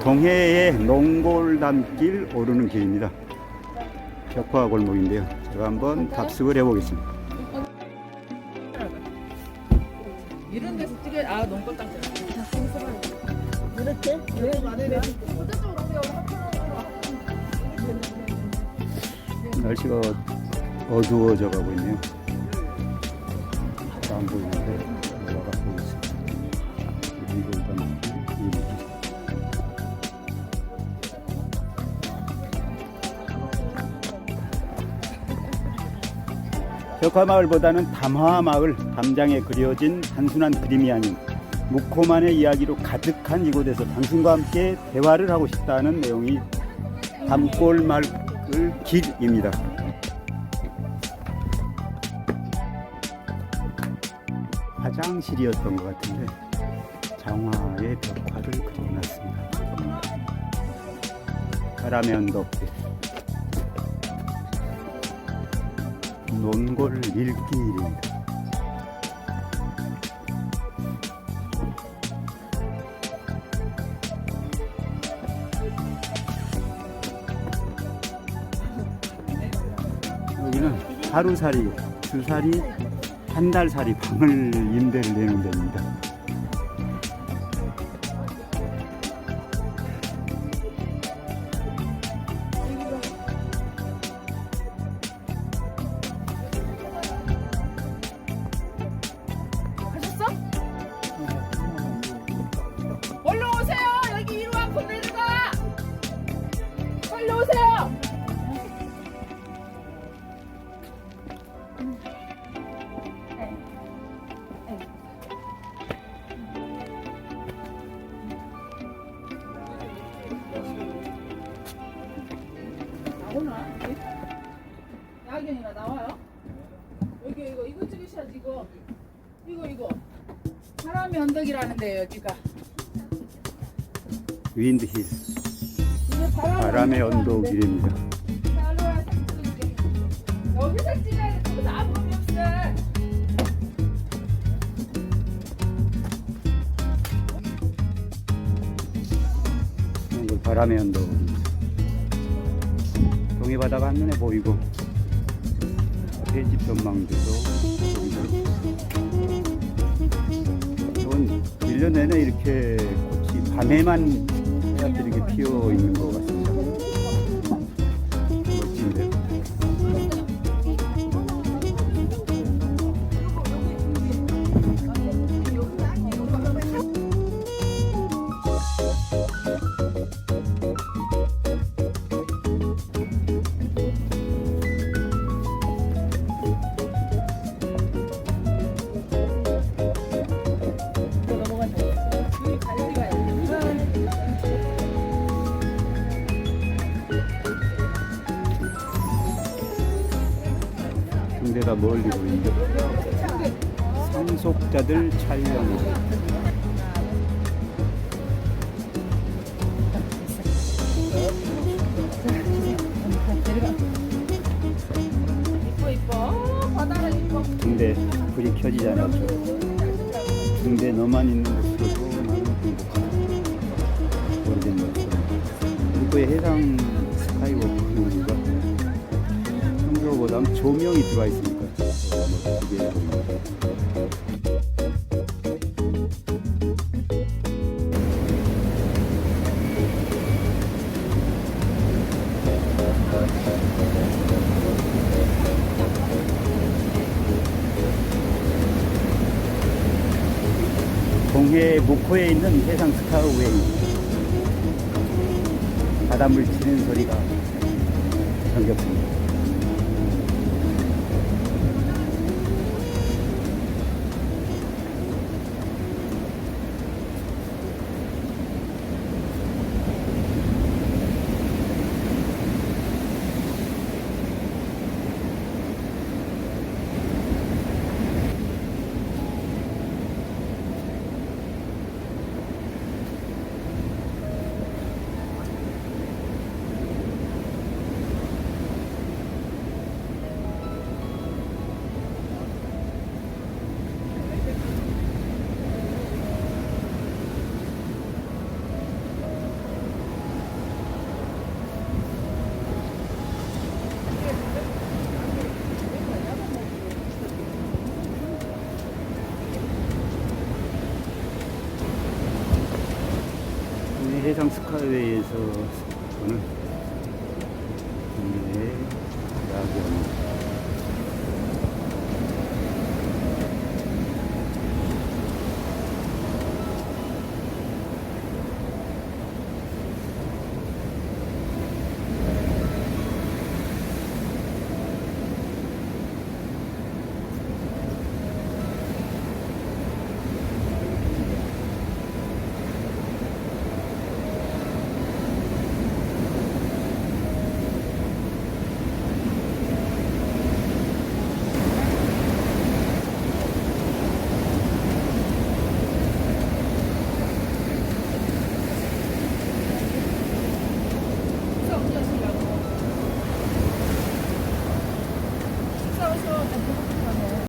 동해의 농골담길 오르는 길입니다. 벽화 골목인데요. 제가 한번 답습을 해보겠습니다. 이런 데서 찍어 아 농골 땅 이렇게? 네, 날씨가 어두워져 가고 있네요. 잘안 보이는데 올라가 보겠습니다. 농골담길 벽화마을보다는 담화마을 담장에 그려진 단순한 그림이 아닌 묵호만의 이야기로 가득한 이곳에서 당신과 함께 대화를 하고 싶다는 내용이 담골마을 길입니다. 화장실이었던 것 같은데 장화의 벽화를 그려놨습니다. 바람의 언덕 논골 일길입니다. 여기는 하루살이, 주살이, 한 달살이 방을 임대를 내는 데입니다. 야경이나 나와요? 여기 이거 이거 찍으셔야지 이거 이거 이거 사람의 언덕이라는데요 여기가 윈드힐, 이게 바람의 언덕이라는데. 언덕길입니다. 자, 일로 와, 사진 찍어줄게. 여기서 찍어야 돼 거기서 아무 의미 없어 이건 바람의 언덕입니다. 동해 바다가 한눈에 보이고 횟집 전망대도 이건 1년 내내 이렇게 꽃이 밤에만 해야들이 피어 있는 것 같습니다. 등대가 멀리 보이는데 상속자들 촬영 이뻐 이뻐 이뻐 등대 불이 켜지잖아요. 등대 너만 있는 곳으로도 나는 행복하다. 모습. 일부의 해상 스카이워크가 평소보다 조명이 들어와 있으니까 동해 목포에 있는 해상 스카이웨이 바닷물 치는 소리가 정겹습니다. 해상 스카이웨이에서 오는 국민의 야경.